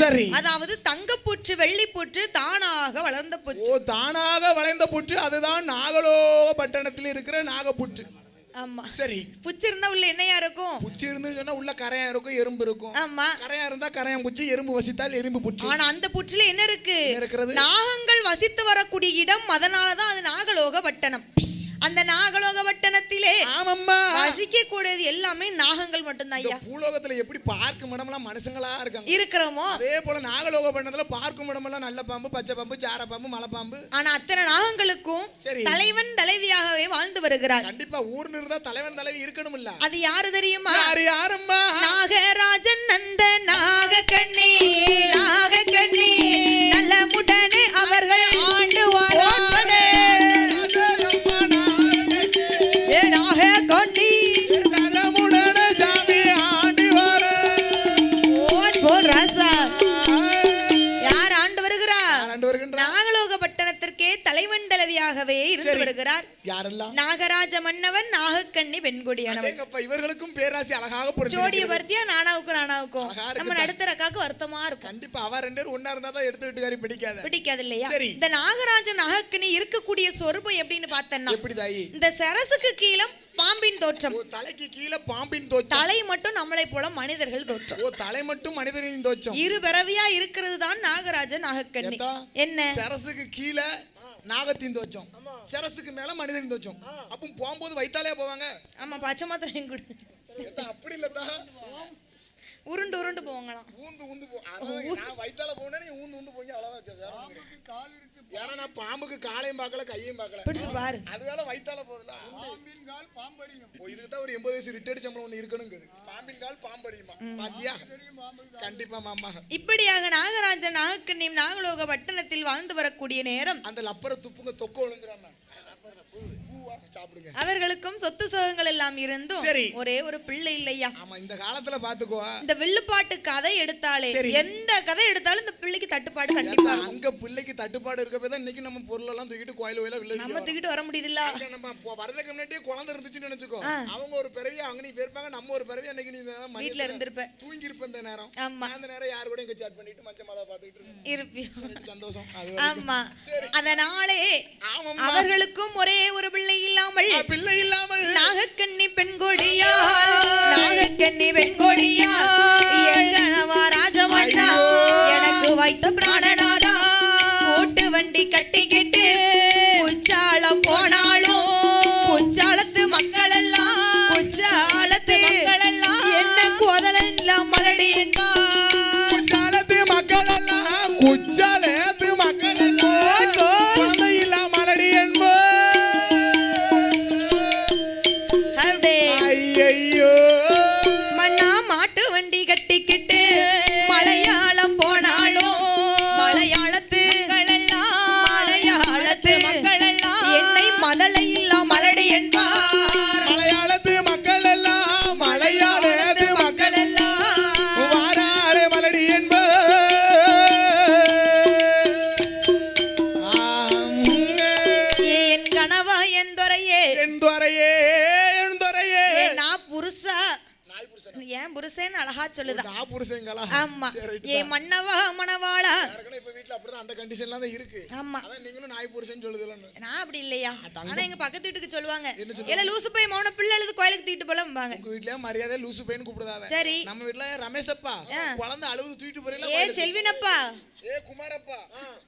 சரி. அதாவது தங்கப்பூற்று வெள்ளிப்பூற்று தானாக வளர்ந்த ஓ பூச்சு தானாக வளைந்த புற்று அதுதான் நாகலோக பட்டணத்தில் இருக்கிற நாகப்புற்று. ஆமா. சரி. புச்சு இருந்தா உள்ள என்னையா இருக்கும்? புச்சு இருந்து சொன்னா உள்ள கரையா இருக்கும் எறும்பு இருக்கும். ஆமா. கரையா இருந்தா கரையான் புச்சு எறும்பு வசித்தால் எறும்பு புற்று. ஆனா அந்த புற்றுல என்ன இருக்கு? இருக்கிறது? நாகங்கள் வசித்து வரக்கூடிய இடம் அதனாலதான் அது நாகலோக வட்டணம் அந்த நாகலோக வட்டணத்திலே ஆமம்மா. வசிக்க கூடியது எல்லாமே நாகங்கள் மட்டும்தான் ஐயா. பூலோகத்துல எப்படி பார்க்கும் இடமெல்லாம் மனுஷங்களா இருக்காங்க? இருக்கிறோமோ? அதே போல நாகலோக பட்டணத்துல பார்க்கும் இடமெல்லாம் நல்ல பாம்பு பச்சை பாம்பு சார பாம்பு மலை பாம்பு. ஆனா அத்தனை நாகங்களுக்கும். தலைவன் தலைவியாகவே வாழ்ந்து வருகிறார். கண்டிப்பா ஊர்னு இருந்தா தலைவன் தலைவி இருக்கணும் இல்ல அது யாரு தெரியுமா? யாரு யாரம்மா? நாகராஜன் நந்த நாகக்கண்ணி நாகக்கண்ணி. நல்ல முடனே அவர்கள் ஆண்டு தலைவியாகவே இருந்து. வருகிறார் யாரெல்லாம்? நாகராஜ மன்னவன் நாகக்கண்ணி பெண்கொடியானவன் அடேங்கப்பா, இவர்களுக்கும் பேராசி அழகாக புரிஞ்சு வர்த்தியா நானாவுக்கும் நானாவுக்கும். நம்ம? நடுத்தர அக்காவுக்கு வருத்தமா இருக்கும். கண்டிப்பா அவ ரெண்டு பேரும் ஒன்னா இருந்தா தான் எடுத்து விட்டுக்காரி பிடிக்காத. பிடிக்காது இல்லையா. இந்த நாகராஜன் நாகக்கனி இருக்கக்கூடிய சொரூபம் எப்படின்னு பார்த்தேன்னா எப்படி தாயி இந்த சரசுக்கு கீழே பாம்பின் தோற்றம். தலைக்கு கீழே பாம்பின் தோச்சம் தலை மட்டும் நம்மளை போல மனிதர்கள் தோற்றம். ஓ தலை மட்டும் மனிதனின் தோச்சம் இரு பிறவியா இருக்கிறது தான் நாகராஜன் நாகக்கண்ணி? என்ன? சரசுக்கு கீழே நாகத்தின் தோச்சம் சரசுக்கு மேல மனிதனின் தோச்சம் அப்போ போகும்போது வைத்தாலே போவாங்க. ஆமா பச்சை ஏத்தா, அப்படி இல்லத்தா. உருண்டு உருண்டு போவாங்களாம் ஊந்து ஊந்து போ நான் வைத்தால போனேன் நீ ஊந்து ஊந்து போங்க அவ்வளவுதான் வித்தியாசம். ஒண்ணும் இல்ல. ஏன்னா நான் பாம்புக்கு காலையும் பார்க்கல கையும் பார்க்கல. பிடிச்சு பாரு. அது வேலை வைத்தால போதுல பாம்பின் கால் பாம்பரியும் ஓ இதுக்கு தான் ஒரு எண்பது வயசு ரிட்டையர்ட் சம்பளம் ஒன்று இருக்கணுங்குது. பாம்பின் கால் பாம்பரியுமா பாத்தியா? கண்டிப்பா மாமா. இப்படியாக நாகராஜன் நாகக்கண்ணியும் நாகலோக பட்டணத்தில் வாழ்ந்து வரக்கூடிய நேரம். அந்த லப்பர துப்புங்க தொக்க அவர்களுக்கும் சொத்து சுகங்கள் எல்லாம் இருந்தும். ஒரே ஒரு பிள்ளை இல்லையா? ஆமா இந்த காலத்துல பாத்துக்கோ. இந்த வில்லுப்பாட்டு கதை எடுத்தாலே. எந்த கதை எடுத்தாலும் இந்த பிள்ளைக்கு தட்டுப்பாடு கண்டிப்பா. அங்க பிள்ளைக்கு தட்டுப்பாடு இருக்க போய் தான் இன்னைக்கு நம்ம பொருள் எல்லாம் தூக்கிட்டு கோயில் கோயில நம்ம வில்ல தூக்கிட்டு வர முடியுதுல்ல? நம்ம போ- வரதுக்கு முன்னாடியே குழந்தை இருந்துச்சுன்னு நினைச்சுக்கோ. அவங்க ஒரு பிறவி அவங்க நீ போயிருப்பாங்க நம்ம ஒரு பிறவி அன்னைக்கு நீ வீட்ல இருந்திருப்ப. தூங்கி இருப்ப இந்த நேரம். ஆமா. அந்த நேரம் யாரு கூட இங்க சாட் பண்ணிட்டு மச்ச மாதா பாத்துக்கிட்டு. இருப்பியும் சந்தோஷம் ஆமா. அதனாலே. அவர்களுக்கும் ஒரே ஒரு பிள்ளை இல்லாமல் பிள்ளை இல்லாமல் நாகக்கண்ணி பெண்கொடியா? நாகக்கண்ணி பெண்கொடியா? எங்கனவா ராஜமன்னா எனக்கு வைத்த பிராணநாதா? கூட்டு வண்டி கட்டிக்கிட்டு குச்சாலம் போனாலும் குச்சாலத்து மக்கள் எல்லாம் குச்சாலத்து மக்கள் எல்லாம் என்ன கோதல மலடி என்பா பக்கத்து வீட்டுக்கு சொல்லுவாங்க. இல்ல லூசு போய் மௌன பிள்ளை எழுது கோயிலுக்கு தூக்கிட்டு போலம்பாங்க உங்க வீட்லயே மரியாதை லூசு பையன் கூப்பிடுதாவ சரி. நம்ம வீட்ல ரமேஷப்பா. குழந்தை அழுது தூக்கிட்டு போறீங்களா ஏ செல்வினப்பா. ஏ குமாரப்பா.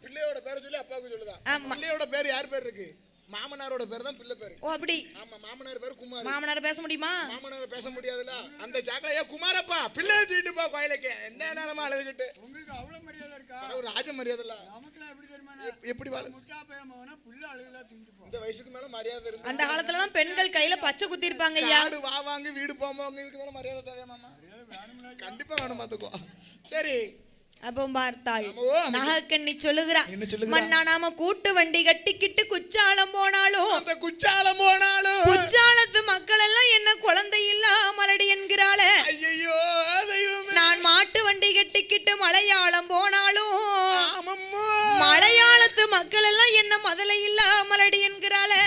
பிள்ளையோட பேரை சொல்லி அப்பாவுக்கு சொல்லுதா. பிள்ளையோட பேர் யார் பேர் இருக்கு? மாமனாரோட பேர் தான் பிள்ளை பேரு. ஓ அப்படி. ஆமா மாமனார் பேர் குமார். மாமனார் பேச முடியுமா? மாமனார் பேச முடியாதுல்ல. அந்த சாக்கலையா குமாரப்பா பிள்ளைய தூக்கிட்டு போ கோயிலுக்கு. என்ன நேரமா அழுதுகிட்டு. உங்களுக்கு அவ்வளவு மரியாதை இருக்கா? ஒரு ராஜ மரியாதை இல்ல நமக்குலாம் எப்படி தெரியுமா? எப்- எப்படி வாழ முட்டா பையன் மகனா புள்ள அழுகலாம் தின்ட்டு போ. இந்த வயசுக்கு மேல மரியாதை இருந்து அந்த காலத்துல எல்லாம் பெண்கள் கையில பச்சை குத்தி இருப்பாங்க ஐயா வா வாங்க வீடு போவாங்க. இதுக்கு மேல மரியாதை தேவையா மாமா? கண்டிப்பா வேணும் பாத்துக்கோ. சரி. அப்போ பார்த்தாள். நகக்கண்ணி சொல்லுகிறா? மன்னா நாம கூட்டு வண்டி கட்டிக்கிட்டு குச்சாலம் போனாலும் அந்த குச்சாலம் போனாலும் குச்சாலத்து மக்கள் எல்லாம் என்ன குழந்தை இல்லாமலடி என்கிறாளே. ஐயோ நான் மாட்டு வண்டி கட்டிக்கிட்டு மலையாளம் போனாலும் மலையாளத்து மக்கள் எல்லாம் என்ன முதல்ல இல்லாமலடி என்கிறாளே?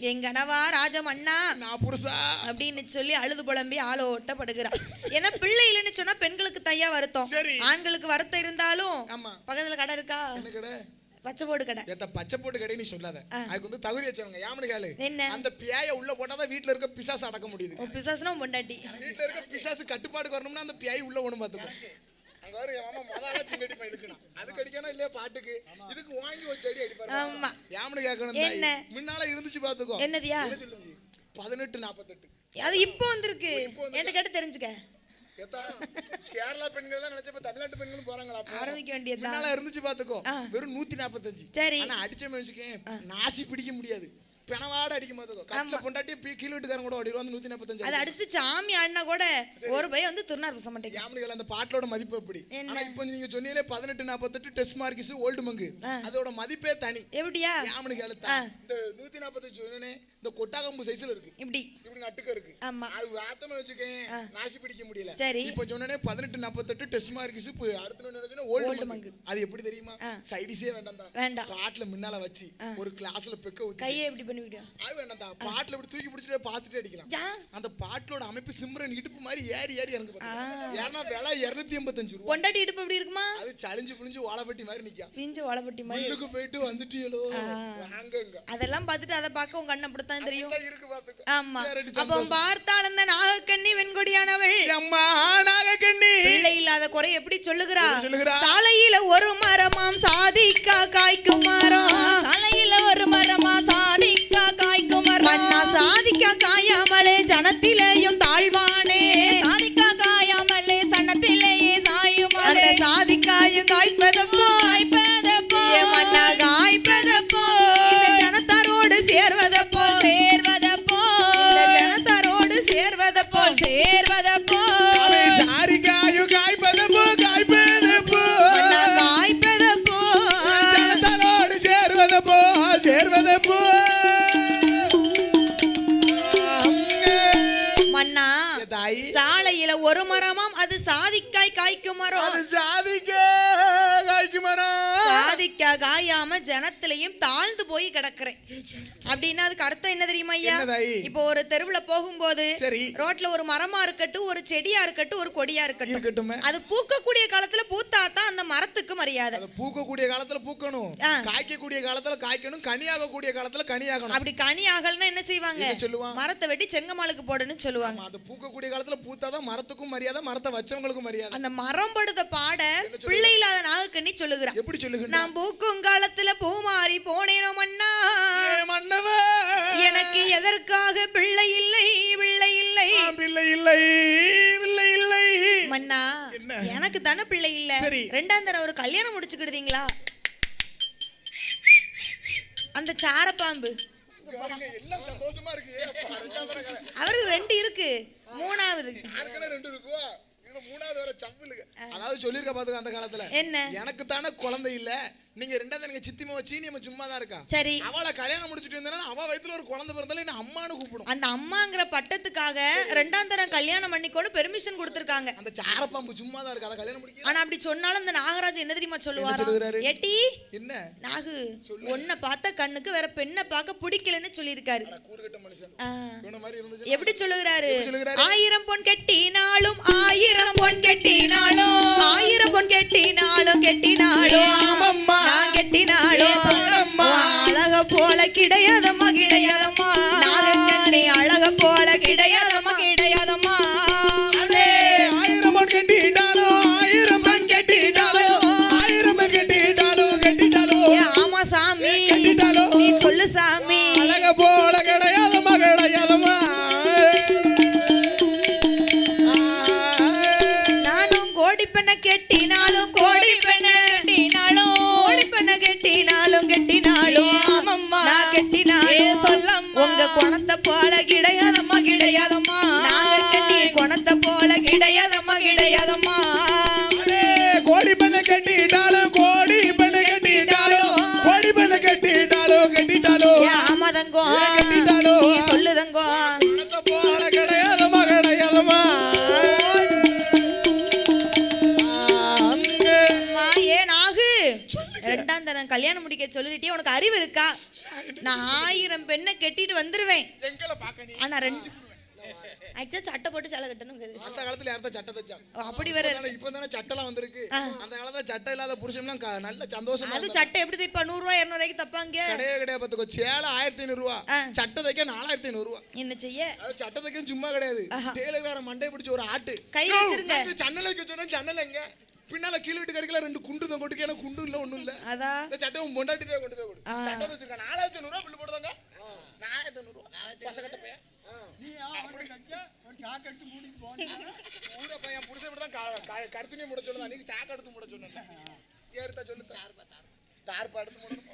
எங்கனவா ராஜமண்ணா நான் புருஷா. அப்படின்னு சொல்லி அழுது புலம்பி ஆளோட்டப்படுகிறா ஏன்னா பிள்ளை இல்லைன்னு சொன்னா பெண்களுக்கு தையா வருத்தம். ஆண்களுக்கு வருத்தம் இருந்தாலும் ஆமா. பக்கத்துல கடை இருக்கா? என்ன கடை? பச்சை போடு கடை. ஏத்த பச்சை போட்டு கடை நீ சொல்லாத. அதுக்கு வந்து தகுதி வச்சவங்க. யாமனு கேளு. என்ன? அந்த பியாய உள்ள போட்டாதான் வீட்டுல இருக்க பிசாசு அடக்க முடியுது. பிசாசுனா பொண்டாட்டி. வீட்டுல இருக்க பிசாசு கட்டுப்பாடு வரணும்னா அந்த பியாய் உள்ள ஒண்ணு பாத்துக்கோ. அங்க வர என் மாமா அதுக்கு அடிக்கணும் இல்லையா பாட்டுக்கு இதுக்கு வாங்கி ஒரு செடி அடிப்பாரு ஆமா. யாமனு கேட்கணும் என்ன? முன்னால இருந்துச்சு பாத்துக்கோ என்னதியா? என்ன சொல்லுங்க பதினெட்டு நாற்பத்தெட்டு அது இப்போ வந்திருக்கு. என்கிட்ட கேட்டு தெரிஞ்சுக்க கேரளா பெண்கள் தான் நினைச்சப்ப தமிழ்நாட்டு பெண்களும் போறாங்களா? ஆரம்பிக்க. முன்னால இருந்துச்சு பாத்துக்கோ. வெறும் நூத்தி நாற்பத்தஞ்சு சரி. ஆனா அடிச்ச வச்சுக்கேன் நாசி பிடிக்க முடியாது பிணவாட அடிக்க பாத்துக்கோ கட்டில பொண்டாட்டி பீ- கீழ் வீட்டுக்காரங்க கூட ஓடிடுவோம் அந்த நூத்தி நாற்பத்தஞ்சு அதை அடிச்சுட்டு சாமி ஆடினா கூட ஒரு பையன் வந்து திருநார் பூச மாட்டேங்க யாமனிகள் அந்த பாட்டோட மதிப்பு எப்படி? ஆனா இப்போ நீங்க சொன்னீங்களே பதினெட்டு நாற்பத்தெட்டு டெஸ்ட் மார்க்கிஸ் ஓல்டு மங்கு. அதோட மதிப்பே தனி. எப்படியா? எழுத்தா இந்த நூத்தி நாற்பத்தஞ்சு சொன்னேனே இந்த கொட்டாகம்பு சைஸ்ல இருக்கு. இப்படி. இப்படி நட்டுக்க இருக்கு. ஆமா. அது வாத்தமா வச்சுக்கேன் நாசி பிடிக்க முடியல. சரி. இப்போ சொன்னனே பதினெட்டு நாற்பத்தெட்டு டெஸ்ட் மார்க்கிஸ் இப்போ அடுத்த ஒன்று ஓல்டு மங்கு அது எப்படி தெரியுமா? சைடிஸே வேண்டாம் தான். வேண்டாம். பாட்டில முன்னால வச்சு ஒரு கிளாஸ்ல பெக்க ஊத்தி கையை எப்படி பண்ணிவிடு? அது வேண்டாம் தான். பாட்டில இப்படி தூக்கி பிடிச்சிட்டு பார்த்துட்டு அடிக்கலாம். அந்த பாட்டிலோட அமைப்பு சிம்ரன் இடுப்பு மாதிரி ஏறி ஏறி இறங்கு பார்த்தா ஏன்னா விலை இருநூத்தி எண்பத்தஞ்சு ரூபா. பொண்டாட்டி இடுப்பு எப்படி இருக்குமா? அது சளிஞ்சு புளிஞ்சு வாழைப்பட்டி மாதிரி நிக்கும். பிஞ்சு வாழைப்பட்டி மாதிரி. போயிட்டு வந்துட்டீங்களோ அதெல்லாம் பார்த்துட்டு அதை பார்க்க உன் கண்ணு அப்படித்தான் தெரியும். ஆமா. அப்போ பார்த்தால் அந்த நாகக்கண்ணி வெண்கொடியானவள். அம்மா நாகக்கண்ணி. பிள்ளை இல்லாத குறை எப்படி சொல்லுகிறா? சாலையில ஒரு மரமாம் சாதிக்கா காய்க்கும் மரம். சாதிக்கா காயாம ஜனத்திலையும் தாழ்ந்து போய் கிடக்குறேன். அப்படின்னா அதுக்கு அர்த்தம் என்ன தெரியுமா ஐயா? இப்போ ஒரு தெருவுல போகும்போது சரி. ரோட்ல ஒரு மரமா இருக்கட்டும் ஒரு செடியா இருக்கட்டும் ஒரு கொடியா இருக்கட்டும். அது பூக்கக்கூடிய காலத்துல பூத்தாதான் அந்த மரத்துக்கு மரியாதை. பூக்கக்கூடிய காலத்துல பூக்கணும். காய்க்கக்கூடிய காலத்துல காய்க்கணும் கனியாகக்கூடிய காலத்துல கனியாகணும். அப்படி கனி ஆகலன்னா என்ன செய்வாங்க? மரத்தை வெட்டி செங்கமாலுக்கு போடுன்னு சொல்லுவாங்க. அது பூக்கக்கூடிய காலத்துல பூத்தாதான் மரத்துக்கும் மரியாதை மரத்தை வச்சவங்களுக்கும் மரியாதை. அந்த மரம் படுத்த பாட பிள்ளை இல்லாத நாகக்கண்ணி சொல்லுகிறா. எப்படி சொல்லுங்க நான் பூக்கும் காலத்துல பூமாறி போனேனோ மண்ணா மன்னவ! எனக்கு எதற்காக பிள்ளை இல்லை பிள்ளை இல்லை? பிள்ளை இல்லை பிள்ளை இல்லை. மன்னா? எனக்கு தானே பிள்ளை இல்ல. ரெண்டாம் தடவை ஒரு கல்யாணம் முடிச்சுக்கிடுதீங்களா? அந்த சாரப்பாம்பு. அவருக்கு ரெண்டு இருக்கு. மூணாவது. அதாவது சொல்லிருக்க பாத்துக்க அந்த காலத்துல. என்ன? எனக்கு தானே குழந்தை இல்ல. நீங்க ரெண்டாவது எனக்கு சித்திமாவ சீனியம்மா சும்மா தான் இருக்கா? சரி. அவளை கல்யாணம் முடிச்சிட்டு இருந்தா அவ வயித்துல ஒரு குழந்தை பிறந்தாலும் என்ன அம்மானு கூப்பிடும். அந்த அம்மாங்கிற பட்டத்துக்காக ரெண்டாம் தரம் கல்யாணம் பண்ணிக்கொண்டு பெர்மிஷன் கொடுத்துருக்காங்க. அந்த சாரப்பாம்பு சும்மா தான் இருக்கு? அதை கல்யாணம் முடிக்க ஆனா அப்படி சொன்னாலும் அந்த நாகராஜ் என்ன தெரியுமா? சொல்லுவாரு? ஏட்டி என்ன? நாகு உன்னை பார்த்த கண்ணுக்கு வேற பெண்ணை பார்க்க பிடிக்கலன்னு சொல்லியிருக்காரு. எப்படி சொல்லுகிறாரு? ஆயிரம் பொன் கெட்டினாலும் ஆயிரம் பொன் கெட்டினாலும் ஆயிரம் பொன் கெட்டினாலும் கெட்டினாலும். ஆமம்மா. நான் கெட்டினாலும். அழக போல கிடையாதம்மா. கிடையாதம்மா நாகக்கண்ணி அழக போல கிடையாதம்மா கிடையாதம்மா. முடிக்க சொல்லிட்டே உனக்கு அறிவு இருக்கா? நான் ஆயிரம் பெண்ணை கெட்டிட்டு வந்துருவேன். ஆனா ரெண்டு ஆக்சுவலா சட்டை போட்டு சேலை கட்டணும் அந்த காலத்துல சட்டை அப்படி வேற வந்திருக்கு. அந்த காலத்துல சட்டை இல்லாத புருஷன்லாம் நல்ல சந்தோஷமா அது சட்டை எப்படி தைப்பா? நூறு ரூபாய் இருநூறு ரூபாய்க்கு தப்பாங்க. கிடையவே கிடையாது. பார்த்துக்கோ சேலை ஆயிரத்தி ஐநூறு ரூபா. சட்டை தைக்க நாலாயிரத்தி ஐநூறு ரூபா என்ன செய்ய? அது சட்டை தைக்க சும்மா கிடையாது. டெய்லர்கார மண்டை பிடிச்ச ஒரு ஆட்டு. கை வச்சிருங்க. ஜன்னல் வைக்க சொன்னா எங்க? பின்னால கீழே வீட்டு கறிக்கல ரெண்டு குண்டு தான் கொட்டுக்கு எனக்கு குண்டு இல்ல ஒண்ணும் இல்ல. அதா? இந்த சட்டை உன் பொண்டாட்டிட்டே கொண்டு போய் கொடு. சட்டை வச்சிருக்கேன். நாலாயிரத்தி ஐநூறு ரூபா பில்லு போடுதாங்க. நாலாயிரத்தி ஐநூறு. ரூபா பசங்கட்ட நீ எடுத்து தான் கருத்துனே முட சொல்லுதான் நீங்க சாக்கு எடுத்து முட சொன்னேன். ஏறுத்தா சொல்லு தார்பா எடுத்து முடணும்.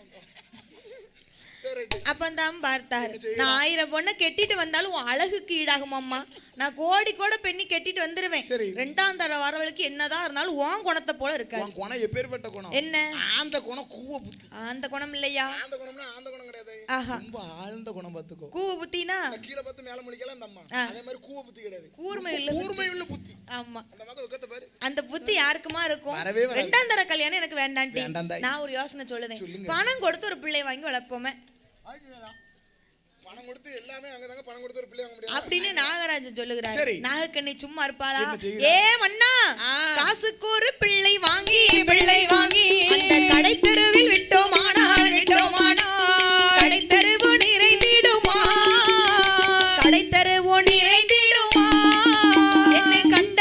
சரி ரைட்டு. அப்ப தான் பார்த்தார் நான் ஆயிரம் பொண்ணை கெட்டிட்டு வந்தாலும் உன் அழகுக்கு ஈடாகுமாம்மா. நான் கோடி கோட பெண்ணி கெட்டிட்டு வந்துருவேன். சரி. ரெண்டாம் தர வரவளுக்கு என்னதான் இருந்தாலும் உன் குணத்தை போல இருக்காது. உன் குணம் எப்பேற்பட்ட குணம்? என்ன? ஆந்த குணம் கூவ புத்தி. அந்த குணம் இல்லையா? ஆந்த குணம்னா ஆந்த குணம் கிடையாது. ஆஹா. ரொம்ப ஆழ்ந்த குணம் பார்த்துக்கோ. கூவ புத்தினா? கீழே பார்த்து மேல முடிக்கலாம் அந்த அம்மா. அதே மாதிரி கூவ புத்தி கிடையாது. கூர்மை உள்ள கூர்மை உள்ள புத்தி. ஆமா. அந்த மாதிரி உக்கத்தை பாரு. அந்த புத்தி யாருக்குமா இருக்கும். ரெண்டாம் தர கல்யாணம் எனக்கு வேண்டாண்டி வேண்டாம். நான் ஒரு யோசனை சொல்லுதேன். பணம் கொடுத்து ஒரு பிள்ளை வாங்கி வளர்ப்போமே. பணம் கொடுத்து எல்லாமே அங்கதாங்க பணம் கொடுத்து ஒரு பிள்ளை வாங்க முடியாது அப்படின்னு நாகராஜன் சொல்லுகிறார். நாகக்கண்ணி சும்மா இருப்பாளா? ஏ ஆ. காசுக்கு ஒரு பிள்ளை வாங்கி பிள்ளை வாங்கி. அந்த கடை தெருவில் விட்டோமானால் விட்டோமானால் கடை தெருவு நிறைந்திடுமா? கடை தெருவு நிறைந்திடுமா? என்னை கண்ட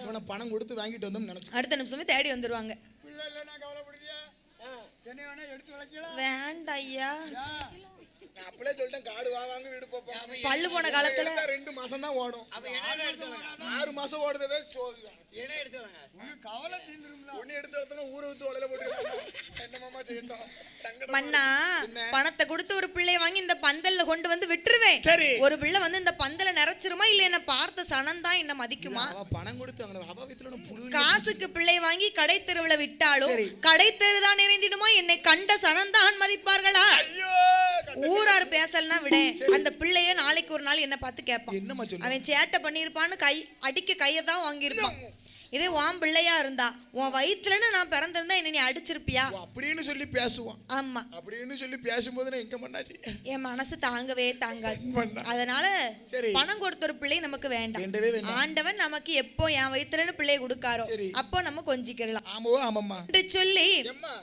இவனை பணம் கொடுத்து வாங்கிட்டு வந்தோம்னு நினைச்சேன் அடுத்த நிமிஷமே தேடி வந்துருவாங்க. பிள்ளை இல்லைன்னா கவலைப்படுறியா என்ன வேணா எடுத்து வளர்க்கலாம் வேண்டாம் ஐயா. நான் அப்படியே சொல்லிட்டேன் காடு வா வாங்க வீடு போப்போம் பல்லு போன காலத்துல ரெண்டு மாசம் தான் ஓடும். ஆறு மாசம் ஓடுறதே கவலை எடுத்து ஊரை வித்து போட்டு செய்யட்டும்? பணத்தை கொடுத்து ஒரு பிள்ளை வாங்கி இந்த பந்தல்ல கொண்டு வந்து விட்டுருவேன். சரி. ஒரு பிள்ளை வந்து இந்த பந்தல நிறைச்சிருமா இல்ல என்ன பார்த்த சனம் தான் என்ன மதிக்குமா? பணம் கொடுத்து காசுக்கு பிள்ளை வாங்கி கடை தெருவுல விட்டாலும். கடை தெருதான் நிறைந்திடுமா? என்னை கண்ட சனந்தான் மதிப்பார்களா? ஐயோ ஊரார் பேசலனா விட. அந்த பிள்ளைய நாளைக்கு ஒரு நாள் என்ன பார்த்து கேட்பான். அவன் சேட்டை பண்ணியிருப்பான்னு கை அடிக்க கையை தான் வாங்கியிருப்பான். இதே உன் பிள்ளையா இருந்தா உன் வயிற்றுலன்னு நான் பிறந்திருந்தா என்ன நீ அடிச்சிருப்பியா? அப்படின்னு சொல்லி பேசுவான். ஆமா. அப்படின்னு சொல்லி பேசும்போது நான் எங்க பண்ணாச்சு. என் மனசு தாங்கவே தாங்காது. அதனால. பணம் கொடுத்த ஒரு பிள்ளை நமக்கு வேண்டாம். ஆண்டவன் நமக்கு எப்போ என் வயிற்றுலன்னு பிள்ளை கொடுக்காரோ. அப்போ நம்ம கொஞ்சிக்கலாம் ஆமாவோ ஆமாம்மா. என்று சொல்லி.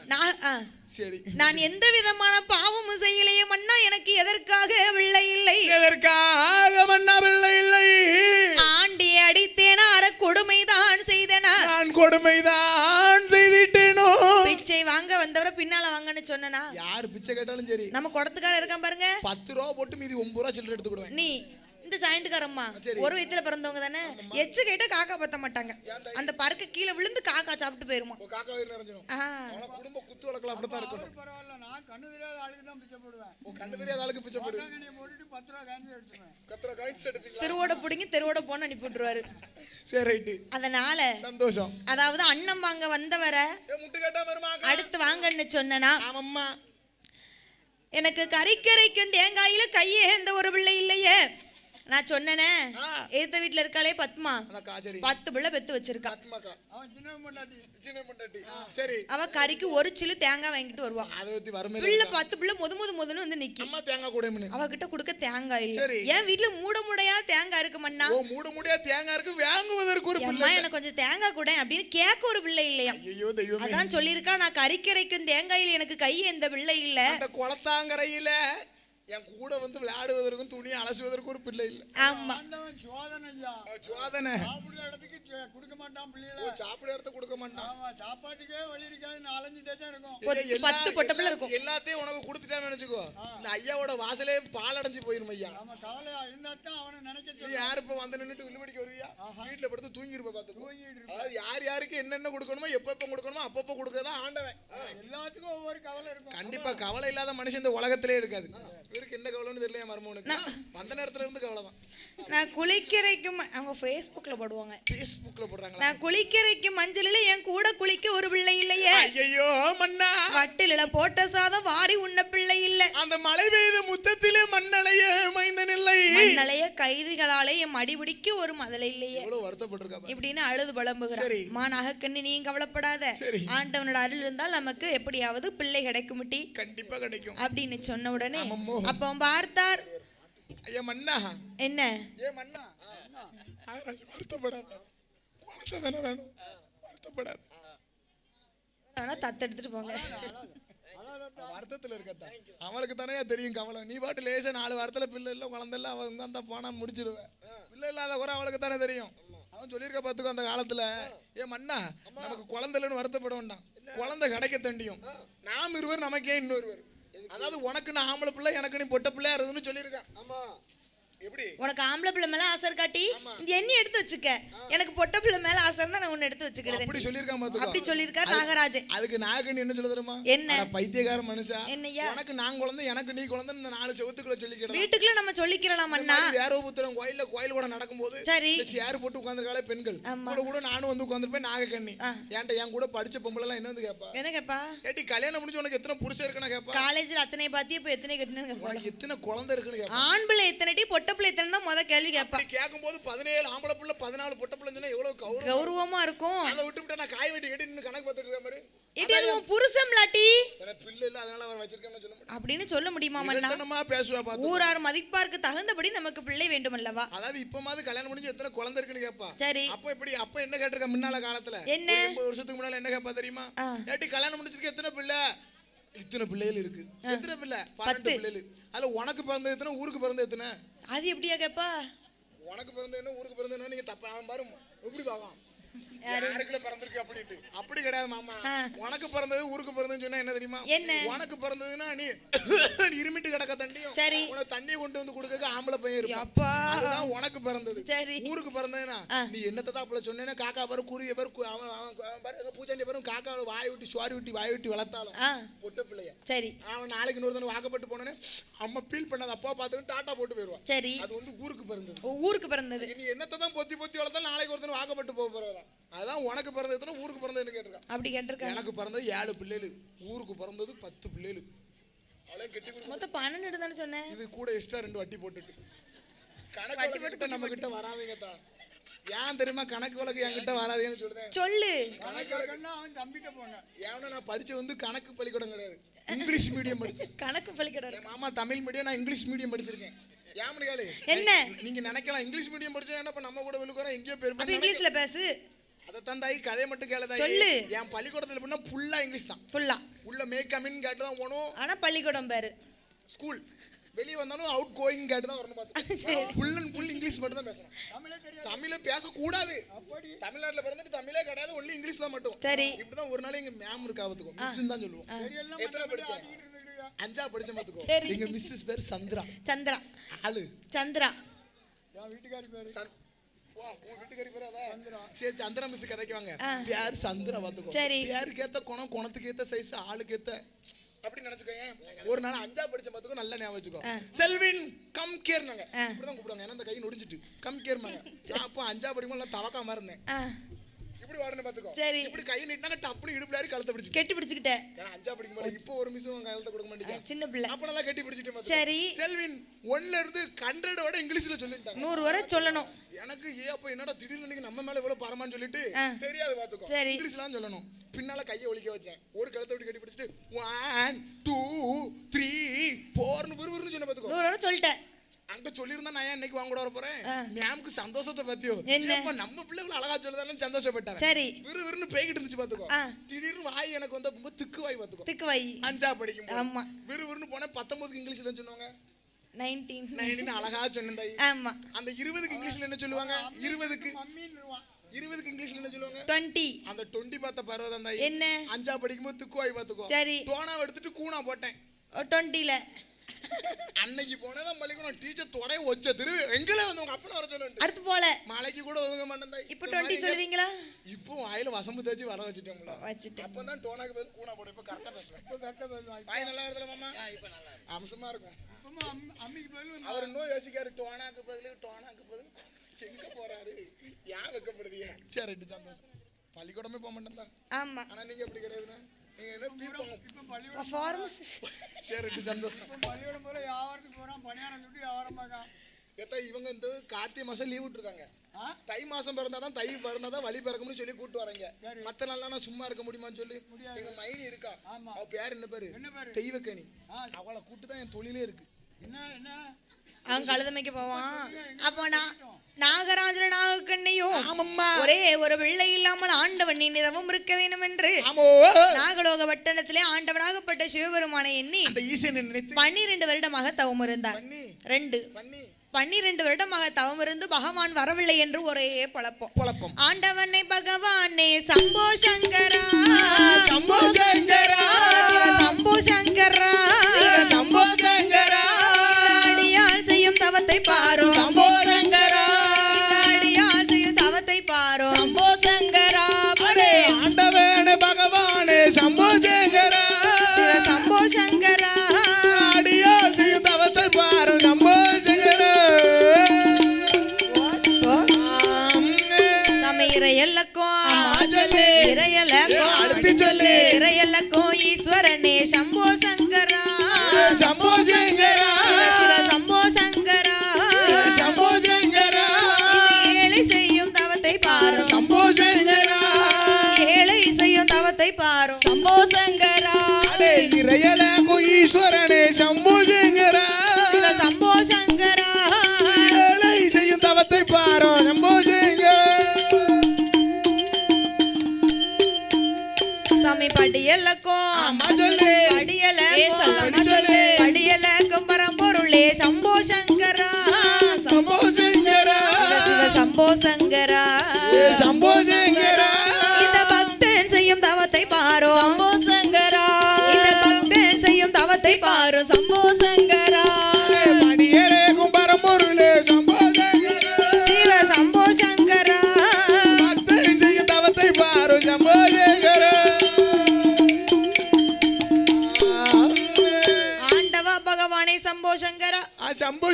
நான் சரி. நான் எந்த விதமான பாவமும் செய்யலையே மன்னா எனக்கு எதற்காக பிள்ளை இல்லை? எதற்காக மன்னா பிள்ளை இல்லை? ஆண்டி அடித்தேனா அற கொடுமைதான் செய்தனா? நான் கொடுமைதான் செய்திட்டேனோ? பிச்சை வாங்க வந்தவரை பின்னால வாங்கன்னு சொன்னனா? யார் பிச்சை கேட்டாலும் சரி. நம்ம குடத்துக்காரர் இருக்கான் பாருங்க. பத்து ரூபா போட்டு மீதி ஒன்பது ரூபா சில்லறை எடுத்துக்கிடுவேன் நீ இந்த ஜாயிண்ட்காரம்மா. ஒரு வயித்துல பிறந்தவங்க தானே? எச்சு கேட்டா காக்கா பத்த மாட்டாங்க. அந்த பறக்க கீழே விழுந்து காக்கா சாப்பிட்டு போயிருமா. காக்கா வயிறு நிறைஞ்சிடும் ஆ, அவன குடும்ப குத்து வழக்கில் அப்படித்தான் இருக்கணும். பரவாயில்ல நான் கண்ணு தெரியாத ஆளுக்கு தான் பிச்சை போடுவேன். உன் கண்ணு தெரியாத ஆளுக்கு பிச்சை போடு. கண்ணியை போட்டுட்டு பத்து ரூபா காஞ்சி எடுத்துருவேன் கத்திர காயின்ஸ் எடுப்பீங்களா? தெருவோட பிடிங்கி தெருவோட போன்னு அனுப்பி விட்டுருவாரு. சரி ரைட்டு அதனால சந்தோஷம். அதாவது அண்ணன் வாங்க வந்தவரை அடுத்து வாங்கன்னு சொன்னனா? ஆமாம்மா. எனக்கு கறிக்கரைக்கும் தேங்காயில கையே எந்த ஒரு பிள்ளை இல்லையே. நான் சொன்னேனே. எதிர்த்த வீட்டுல இருக்காளே பத்மா. பத்து பிள்ளை பெத்து வச்சிருக்கா. ஆத்மாக்கா அவன் சின்ன பொண்டாட்டி. சின்ன பொண்டாட்டி. சரி. அவ கறிக்கு ஒரு சில்லு தேங்காய் வாங்கிட்டு வருவா. பிள்ளை பத்து பிள்ளை முத முத முதன்னு வந்து நிக்கி. அம்மா தேங்காய் கூட அவகிட்ட கொடுக்க தேங்காய் இல்ல. சரி. என் வீட்டுல மூட மூடையா தேங்காய் இருக்கு மண்ணா ஓ மூட முடியா தேங்காய் இருக்கு வாங்குவதற்கு ஒரு பிள்ளை எனக்கு கொஞ்சம் தேங்காய் கூட அப்படின்னு கேட்க ஒரு பிள்ளை இல்லையா? ஐயோ தெய்வமே. அதான் சொல்லியிருக்கா நான் கறிக்கரைக்கும் தேங்காயில் எனக்கு கை எந்த பிள்ளை இல்ல. அந்த குளத்தாங்கரையில என் கூட வந்து விளையாடுவதற்கும் துணி அலசுவதற்கும் ஒரு பிள்ளை இல்ல. ஆமா. சோதனை ஐயா சோதனை. சாப்பிடுற இடத்துக்கு கொடுக்க மாட்டான் பிள்ளைகளை சாப்பிட இடத்த கொடுக்க மாட்டான். ஆமா சாப்பாட்டுக்கே வழி இருக்காது. நாலஞ்சு டேஜா இருக்கும். பத்து- பத்து பொட்டை பிள்ளை. எல்லாத்தையும் உனக்கு கொடுத்துட்டான்னு நினைச்சுக்கோ. இந்த ஐயாவோட வாசலே பால் அடைஞ்சு போயிரும் ஐயா. ஆமா கவலையா இருந்தா தான் அவனை நினைக்க நீ சொல்லு யாரு இப்ப வந்து நின்னுட்டு வில்லுபடிக்கு வருவியா? வீட்டுல படுத்து தூங்கி இருப்ப பாத்துக்கோ. தூங்கிட்டு இருப்பேன். அதாவது யார் யாருக்கு என்னென்ன கொடுக்கணுமோ எப்பப்ப கொடுக்கணுமோ அப்பப்ப கொடுக்கறதா ஆண்டவன். எல்லாத்துக்கும் ஒவ்வொரு கவலை இருக்கும். கண்டிப்பா கவலை இல்லாத மனுஷன் இந்த உலகத்திலே இருக்காது. இவருக்கு என்ன கவலைன்னு தெரியல மருமனுக்கு? வந்த நேரத்துல இருந்து கவலை தான். நான் குளிக்கரைக்கும் அவங்க ஃபேஸ்புக்ல போடுவாங்க. பேஸ்புக்ல போடுறாங்களா? நான் குளிக்கரைக்கும் மஞ்சளில் என் கூட குளிக்க ஒரு பிள்ளை இல்லையே. ஐயோ மன்னா! வட்டில போட்ட சாதம் வாரி உண்ண பிள்ளை இல்ல. அந்த மழை பெய்த முத்தத்திலே மண்ணலைய மைந்தன் இல்லை மண்ணலைய கைதிகளாலே என் மடிபிடிக்கு ஒரு மதலை இல்லையே. எவ்வளவு வருத்தப்பட்டிருக்கா பாரு. இப்படின்னு அழுது புலம்புகிறார் சரி. மானாகக்கண்ணி நீங்க கவலைப்படாத. ஆண்டவனோட அருள் இருந்தால் நமக்கு எப்படியாவது பிள்ளை கிடைக்குமிட்டி கண்டிப்பா கிடைக்கும். அப்படின்னு சொன்ன உடனே. அப்போ பார்த்தார் என்ன? வருத்தப்படாத. ஆனா தத்தெடுத்துட்டு போங்க. வருத்தத்துல இருக்கத்தா அவளுக்கு தானே தெரியும் கவலை. நீ பாட்டு லேசா நாலு வாரத்துல பிள்ளை இல்ல குழந்தை இல்ல அவன் தான் போனா முடிச்சிருவேன் பிள்ளை இல்லாத குறை அவளுக்கு தானே தெரியும். அவன் சொல்லியிருக்க பாத்துக்கோ அந்த காலத்துல. ஏ மன்னா நமக்கு குழந்தை இல்லைன்னு வருத்தப்பட வேண்டாம் குழந்தை கிடைக்க தண்டியும். நாம் இருவர் நமக்கே இன்னொருவர். அதாவது உனக்கு நான் ஆம்பளை பிள்ளை எனக்கு நீ பொட்ட பிள்ளையா இருதுன்னு சொல்லியிருக்கான். ஆமா. உனக்கு ஆம்பளை பிள்ளை மேல ஆசை காட்டி இந்த எண்ணி எடுத்து வச்சுக்க? எனக்கு பொட்டை பிள்ளை மேல ஆசை இருந்தா நான் எடுத்து வச்சுக்கிறது. அப்படி சொல்லியிருக்கான் அப்படி சொல்லியிருக்கார் நாகராஜன் அதுக்கு நாகக்கண்ணி என்ன சொல்ல தெரியுமா? என்ன? பைத்தியக்கார மனுஷா. என்னய்யா? உனக்கு நான் குழந்தை எனக்கு நீ குழந்தை இந்த நாலு செவத்துக்குள்ள சொல்லிக்கிடலாம் வீட்டுக்குள்ள நம்ம சொல்லிக்கிறலாம் அண்ணா. வேரோபுத்திரம் கோயில்ல கோயில் கூட நடக்கும்போது சரி. சேர் போட்டு உட்காந்துருக்காளே பெண்கள். கூட கூட நானும் வந்து உட்காந்துருப்பேன் நாகக்கண்ணி. ஆ. ஏன்ட்ட என் கூட படிச்ச பொம்பளை எல்லாம் என்ன வந்து கேப்பா? என்ன கேப்பா? ஏட்டி கல்யாணம் முடிஞ்சு உனக்கு எத்தனை புருஷன் இருக்குன்னு கேப்பா? காலேஜ்ல அத்தனை பாத்தி இப்ப எத்தனை கட்டினு உனக்கு எத்தனை குழந்தை இருக்குன்னு கேப்பா? ஆண் பிள்ளை எத்தனை டி பொட்டை பிள்ளை எத்தனை தான் முத கேள்வி கேப்பா அப்படி கேட்கும்போது பதினேழு ஆம்பளை பிள்ளை பதினாலு பொட்டை பிள்ளை சொன்னா எவ்வளவு கௌரவம் கௌரவமா இருக்கும். அதை விட்டு விட்டு நான் காய் வெட்டி இன்னும் கணக்கு பார்த்துட்டு இருக்க மாதிரி. இது உன் புருஷன் லாட்டி பிள்ளை இல்ல அதனால அவர் வச்சிருக்கேன்னு சொல்ல முடியும் அப்படின்னு சொல்ல முடியுமா மன்னா? பேசுவா ஊரார் மதிப்பார்க்கு தகுந்தபடி நமக்கு பிள்ளை வேண்டும் அல்லவா அதாவது இப்பமாவது கல்யாணம் முடிஞ்சு எத்தனை குழந்தை இருக்குன்னு கேப்பா சரி. அப்ப இப்படி அப்ப என்ன கேட்டிருக்க முன்னால காலத்துல? என்ன? ஒரு எண்பது வருஷத்துக்கு முன்னால என்ன கேப்பா தெரியுமா. ஏட்டி கல்யாணம் முடிச்சிருக்க எத்தனை பிள்ளை? இத்தனை பிள்ளைகள் இருக்கு? எத்தனை பிள்ளை? பன்னெண்டு. பிள்ளைகள். அதுல உனக்கு பிறந்த எத்தனை ஊருக்கு பிறந்த எத்தனை? அது எப்படியா கேப்பா? உனக்கு பிறந்த என்ன ஊருக்கு பிறந்த என்ன நீங்க தப்பா பாரு எப்படி பாவான். யாருக்குள்ள பிறந்திருக்கு அப்படின்ட்டு? அப்படி கிடையாது மாமா. உனக்கு பிறந்தது ஊருக்கு பிறந்ததுன்னு சொன்னா என்ன தெரியுமா? என்ன? உனக்கு பிறந்ததுன்னா நீ இருமிட்டு கிடக்க தண்டியும். சரி. உனக்கு தண்ணியை கொண்டு வந்து கொடுக்க ஆம்பளை பையன் அதுதான் உனக்கு பிறந்தது. சரி. ஊருக்கு பிறந்ததுன்னா. நீ என்னத்தை தான் சொன்னேன்னா காக்கா பாரு குருவிய பாரு பூச்சாண்டி பாரு காக்கா வாய் விட்டு சுவாரி விட்டு வாய் விட்டு வளர்த்தாலும் பொட்ட பிள்ளைய. சரி. அவன் நாளைக்கு இன்னொருத்தன வாக்கப்பட்டு போனோன்னே அம்மா ஃபீல் பண்ணாத அப்பா பார்த்துட்டு டாட்டா போட்டு போயிடுவான். சரி. அது வந்து ஊருக்கு பிறந்தது. ஊருக்கு பிறந்தது. நீ என்னத்தை தான் பொத்தி பொத்தி வளர்த்தா நாளைக்கு ஒருத்தன் வாக்கப்பட்டு போக போறதா அதான் உனக்கு பிறந்தது எத்தனை ஊருக்கு பிறந்ததுன்னு கேட்டிருக்கான். அப்படி கேட்டிருக்காங்க எனக்கு பிறந்தது ஏழு பிள்ளைகள் ஊருக்கு பிறந்தது பத்து பிள்ளைகள். அவளே கெட்டி மொத்தம் பன்னெண்டு தானே சொன்னேன். இது கூட எக்ஸ்ட்ரா ரெண்டு வட்டி போட்டுட்டு. கணக்கு வழக்கு நம்ம கிட்ட வராதீங்க தா. ஏன் தெரியுமா கணக்கு வழக்கு என்கிட்ட வராதீங்கன்னு சொல்லுதேன் சொல்லு. கணக்கு வழக்கு கண்ணா அவன் தம்பிட்ட போங்க ஏன்னா நான் படிச்சது வந்து கணக்கு பள்ளிக்கூடம் கிடையாது. இங்கிலீஷ் மீடியம் படிச்சேன். கணக்கு பள்ளிக்கூடம் என் மாமா தமிழ் மீடியம் நான் இங்கிலீஷ் மீடியம் படிச்சிருக்கேன். ஏன் முடியாது என்ன? நீங்க நினைக்கலாம் இங்கிலீஷ் மீடியம் படிச்சா என்ன இப்ப நம்ம கூட விழுக்குறோம் எங்கேயோ பேர் இங்கிலீஷ்ல பேசு. அதை தந்தாயி கதையை மட்டும் கேளதாயி சொல்லு. என் பள்ளிக்கூடத்துல பண்ணா ஃபுல்லா இங்கிலீஷ் தான். ஃபுல்லா உள்ள மேக் கமின் கேட்டு தான் போகணும். ஆனா பள்ளிக்கூடம் பேரு. ஸ்கூல் வெளியே வந்தாலும் அவுட் கோயிங் கேட்டு தான் வரணும் சரி. பார்த்து ஃபுல் அண்ட் ஃபுல் இங்கிலீஷ் மட்டும் தான் பேசணும். தமிழே தெரியாது. தமிழே பேசக்கூடாது. அப்படி. தமிழ்நாட்டுல பிறந்துட்டு தமிழே கிடையாது ஒன்லி இங்கிலீஷ் தான் மட்டும். சரி. இப்படிதான் ஒரு நாள் எங்க மேம் இருக்கா பாத்துக்கோ மிஸ் தான் சொல்லுவோம். எத்தனை. அஞ்சா படிச்ச பாத்துக்கோ சரி. எங்க மிஸ்ஸஸ் பேர் சந்திரா. சந்திரா. ஆளு. சந்திரா. என் வீட்டுக்காரி பேரு. சரி சந்திரா மிஸ் கதைக்குவாங்க. பேர் சந்திரா பாத்துக்கோ. சரி. பேருக்கு ஏத்த குணம் குணத்துக்கு ஏத்த சைஸ் ஆளுக்கு ஏத்த அப்படி நினைச்சுக்கோங்க ஒரு நாள் அஞ்சா படிச்ச பாத்துக்கோ நல்லா ஞாபகம் வச்சுக்கோ. செல்வின் கம் கேர்னாங்க. இப்படிதான் கூப்பிடுவாங்க. ஏன்னா அந்த கை நொடிஞ்சிட்டு. கம் கேர்னாங்க நான் அப்போ அஞ்சா படிக்கும் நல்லா தவக்காம இருந்தேன். இப்படி ஓடணும் பாத்துக்கோ. சரி. இப்படி கை நீட்டினாங்க டப்புனு இடுப்புல ஏறி கழுத்தை பிடிச்சு கெட்டி பிடிச்சுக்கிட்ட ஏன்னா அஞ்சா படிக்கும் போது இப்போ ஒரு உங்க கழுத்தை கொடுக்க மாட்டேங்க. சின்ன பிள்ளை. அப்ப நல்லா கட்டி பிடிச்சிட்டு. சரி. செல்வின் ஒன்ல இருந்து ஹண்ட்ரடோட இங்கிலீஷ்ல சொல்லிட்டாங்க. நூறு வரை சொல்லணும். எனக்கு ஏ அப்ப என்னடா திடீர்னு நம்ம மேல இவ்வளவு பரமான்னு சொல்லிட்டு. தெரியாது பாத்துக்கோ சரி. இங்கிலீஷ்லாம் சொல்லணும் பின்னால கையை ஒலிக்க வச்சேன் ஒரு கழுத்தை விட்டு கட்டி பிடிச்சிட்டு ஒன் டூ த்ரீ ஃபோர்னு விறுவிறுன்னு சொன்ன பாத்துக்கோ சொல்லிட்டேன் அங்க சொல்லியிருந்தா நான் ஏன் இன்னைக்கு வாங்க கூட வர போறேன். மேம்க்கு சந்தோஷத்தை பத்தியோ? ஏப்பா நம்ம பிள்ளைகள் அழகா சொல்லுதானு சந்தோஷப்பட்டாங்க சரி. விறு விறுன்னு பேய்கிட்டு இருந்துச்சு பாத்துக்கோ. திடீர்னு வாய் எனக்கு வந்த திக்கு வாய் பாத்துக்கோ திக்கு வை அஞ்சா படிக்கும் ஆமா. விறு விறுன்னு போனேன் பத்தொன்பதுக்கு இங்கிலீஷ்ல சொன்னாங்க நைன்டீன் நைன்டீன் அழகா சொன்னேன் ஆமா. அந்த இருபதுக்கு இங்கிலீஷ்ல என்ன சொல்லுவாங்க? இருபதுக்கு. இருபதுக்கு இங்கிலீஷ்ல என்ன சொல்லுவாங்க? டுவெண்ட்டி அந்த டுவெண்ட்டி பார்த்த பருவதம் என்ன? அஞ்சா படிக்கும்போது திக்குவாய் பார்த்துக்கோ. சரி. டோனாவை எடுத்துட்டு கூணா போட்டேன். டுவெண்ட்டில அன்னைக்கு போனதான் பள்ளிக்கூடம் டீச்சர் தொடைய வச்ச திரு எங்களே வந்து உங்க அப்பனை வர சொல்லுண்டு அடுத்து போல. மலைக்கு கூட ஒதுங்க மாட்டேன். இப்போ டுவெண்ட்டி சொல்லுவீங்களா? இப்போ வாயில வசம்பு தேய்ச்சி வர வச்சுட்டோம்ல வச்சுட்டேன். அப்பதான் டோனாக்கு பேர் கூணா போட இப்போ கரெக்டா பேசுவேன். இப்போ கரெக்டாக பேசுவான். வாய் நல்லா வருதுல மாமா? அம்சமா இருக்கும். இப்பமா அம்மி அம்மிக்கு பதில் அவர் இன்னும் யோசிக்காரு டோனாக்கு பதில் டோனாக்கு பதில். எங்க போறாரு? ஏன் வைக்கப்படுதியா? சரி ரைட்டு சந்தோஷம் பள்ளிக்கூடமே போக மாட்டேன் தான் ஆமா. ஆனா நீங்க எப்படி கிடையாதுண்ணா? இவங்க இந்த கார்த்திகை மாசம் லீவ் விட்டுருக்காங்க. ஆ? தை மாசம் பிறந்தாதான் தை பிறந்தாதான் வழி பிறக்கும்னு சொல்லி கூட்டு வராங்க மத்த நாள்லாம் நான் சும்மா இருக்க முடியுமான்னு சொல்லி? எங்க மைனி இருக்கா. அவ பேர் என்ன பேரு? தெய்வக்கணி. அவளை கூட்டு தான் என் தொழிலே இருக்கு. என்ன என்ன? அவன் கழுதமைக்க போவான். அப்போ நான் நாகராஜன நாகக்கண்ணையும் ஆமம்மா. ஒரே ஒரு பிள்ளை இல்லாமல் ஆண்டவன் நீ நிதமும் இருக்க வேண்டும் என்று நாகலோக பட்டணத்திலே ஆண்டவனாகப்பட்ட சிவபெருமானை எண்ணி பன்னிரண்டு வருடமாக தவம் இருந்தார். ரெண்டு. பன்னிரண்டு வருடமாக தவம் இருந்து பகவான் வரவில்லை என்று ஒரே பழப்பம். ஆண்டவனை பகவானே சம்போ சங்கரா. சம்போ சங்கரா. சம்போ சங்கரா. சம்போ சங்கரா. அடியாள் செய்யும் தவத்தை பாரோ சம்போ சங்கரா. பாரோ சம்போ சங்கரா ஆண்டவனே பகவானே சம்போ சங்கரா. சம்போ சங்கரா. அடியோ தவத்தை பாரு சம்போ சங்கரா. நம்ம இறையல்லக்கும் ஏ, அடுத்து சொல்லு. இறையல்லக்கும் ஈஸ்வரனே சம்போ சங்கரா. சம்போ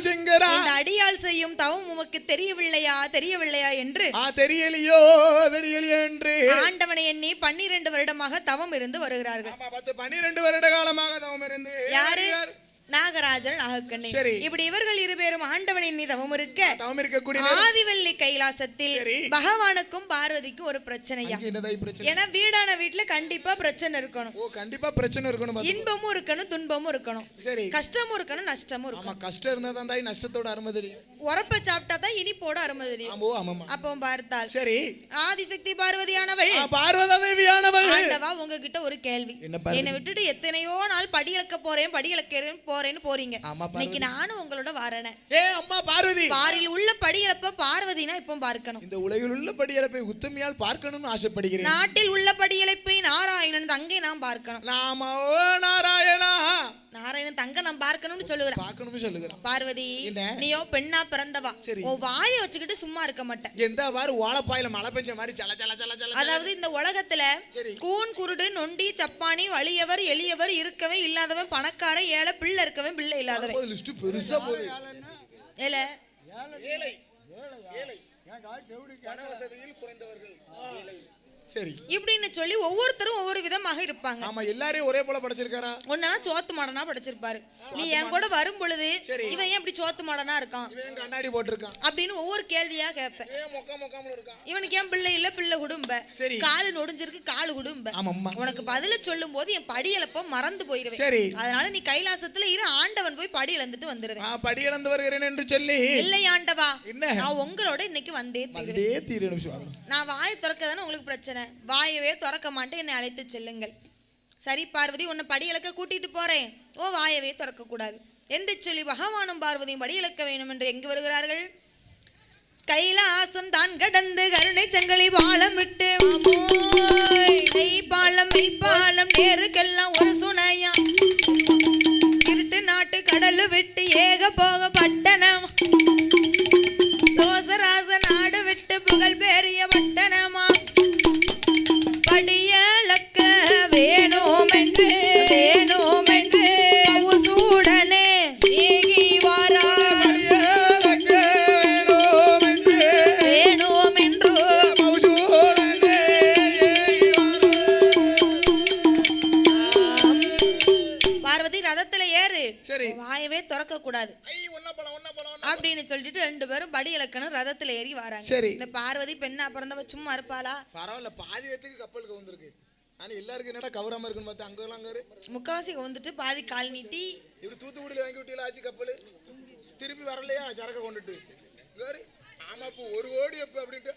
சங்கரா இந்த அடியாள் செய்யும் தவம் உமக்கு தெரியவில்லையா? தெரியவில்லையா என்று? ஆ தெரியலையோ? தெரியலையோ என்று? ஆண்டவனை எண்ணி பன்னிரண்டு வருடமாக தவம் இருந்து வருகிறார்கள். ஆமா பத்து பன்னிரெண்டு வருட காலமாக தவம் இருந்து. யாரு? நாகராஜர் நாகக்கண்ணை. இப்படி இவர்கள் இருபேரும் ஆண்டவனின் மீது தவம் இருக்க தவம் இருக்கக்கூடிய ஆதிவள்ளி கைலாசத்தில். பகவானுக்கும் பார்வதிக்கும் ஒரு பிரச்சனையா? ஏன்னா வீடான வீட்டுல கண்டிப்பா பிரச்சனை இருக்கணும். ஓ கண்டிப்பா பிரச்சனை இருக்கணும். இன்பமும் இருக்கணும் துன்பமும் இருக்கணும். சரி. கஷ்டமும் இருக்கணும் நஷ்டமும் இருக்கணும். கஷ்டம் இருந்தா தான் தாய் நஷ்டத்தோட அருமை தெரியும். உரப்ப சாப்பிட்டா தான் இனிப்போட அருமை தெரியும். அப்போ பார்த்தால் சரி. ஆதிசக்தி பார்வதியானவள். ஆ, பார்வதா தேவியானவள் ஆண்டவா உங்ககிட்ட ஒரு கேள்வி. என்ன விட்டுட்டு எத்தனையோ நாள் படி இழக்க போறேன் படி இழக்கிறேன் போறேன்னு போறீங்க. இன்னைக்கு நானும் உங்களோட வரேன். ஏ அம்மா பார்வதி. பாரில் உள்ள படி இழப்ப பார்வதினா இப்போ பார்க்கணும். இந்த உலகில் உள்ள படியளப்பை உத்தமியால் பார்க்கணும்னு ஆசைப்படுகிறேன். நாட்டில் உள்ள படி இழப்பை நாராயணன் தங்கை நாம் பார்க்கணும். நாம நாராயணா. நாராயணன் தங்க நாம் பார்க்கணும்னு சொல்லுகிறேன் பார்க்கணும்னு சொல்லுகிறேன் பார்வதி? நீயோ பெண்ணா பிறந்தவா சரி. உன் வாயை வச்சுக்கிட்டு சும்மா இருக்க மாட்டேன் எந்த வாரு ஓலப்பாயில மழை பெஞ்ச மாதிரி சல சல சல சல. அதாவது இந்த உலகத்துல. கூன் குருடு நொண்டி சப்பானி வலியவர் எளியவர் இருக்கவே இல்லாதவன் பணக்கார ஏழை பிள்ளை இருக்கவன் பிள்ளை இல்லாதவன் லிஸ்ட் பெருசா போகுது ஏல ஏழை ஏழை என் கால் செவிடு பண வசதியில் குறைந்தவர்கள் ஏழை சரி. இப்படின்னு சொல்லி ஒவ்வொருத்தரும் ஒவ்வொரு விதமாக இருப்பாங்க. ஆமா எல்லாரையும் ஒரே போல படைச்சிருக்காரா? ஒன்னா சோத்து மாடனா படிச்சிருப்பாரு. நீ என் கூட வரும் பொழுது. இவன் ஏன் இப்படி சோத்து மாடனா இருக்கான்? கண்ணாடி போட்டிருக்கான். அப்படின்னு ஒவ்வொரு கேள்வியா கேட்பேன் இவனுக்கு ஏன் பிள்ளை இல்ல பிள்ளை குடும்ப? சரி. காலு நொடிஞ்சிருக்கு காலு குடும்ப. ஆமாம்மா. உனக்கு பதில சொல்லும் போது என் படி இழப்ப மறந்து போயிருவேன். சரி. அதனால நீ கைலாசத்துல இரு ஆண்டவன் போய் படி இழந்துட்டு வந்துருது ஆ, படி இழந்து வருகிறேன் என்று சொல்லி. இல்லை ஆண்டவா? நான் உங்களோட இன்னைக்கு வந்தே தீரணும் நான் வாயை திறக்க தானே உங்களுக்கு பிரச்சனை. வாயவே திறக்க மாட்டேன் என்னை அழைத்து செல்லுங்கள். சரி பார்வதி உன்னை படியிலக்க கூட்டிகிட்டு போகிறேன் ஓ வாயவே திறக்கக்கூடாது. என்று சொல்லி பகவானும் பார்வதியும் படியிலக்க இழக்க வேண்டும் என்று எங்கு வருகிறார்கள்? கைலாசம் தான் கடந்து கருணை சங்கிலி பாலம் விட்டு மெய் பாலம் மெய் பாலம் நேருக்கெல்லாம் ஒரு சுனையா. இருட்டு நாட்டு கடலு விட்டு ஏக போக பட்டன இருப்பாளா? பரவாயில்ல பாதி பேத்துக்கு கப்பலுக்கு வந்திருக்கு ஆனா எல்லாருக்கும் என்னடா கவராம இருக்குன்னு பார்த்தா அங்க இரு. முக்காவாசி வந்துட்டு பாதி கால் நீட்டி. இப்படி தூத்துக்குடியில வாங்கி விட்டீங்களா ஆச்சு கப்பல்? திரும்பி வரலையா? சரக்க கொண்டுட்டு. ஆமா இப்போ ஒரு ஓடி எப்ப அப்படின்ட்டு.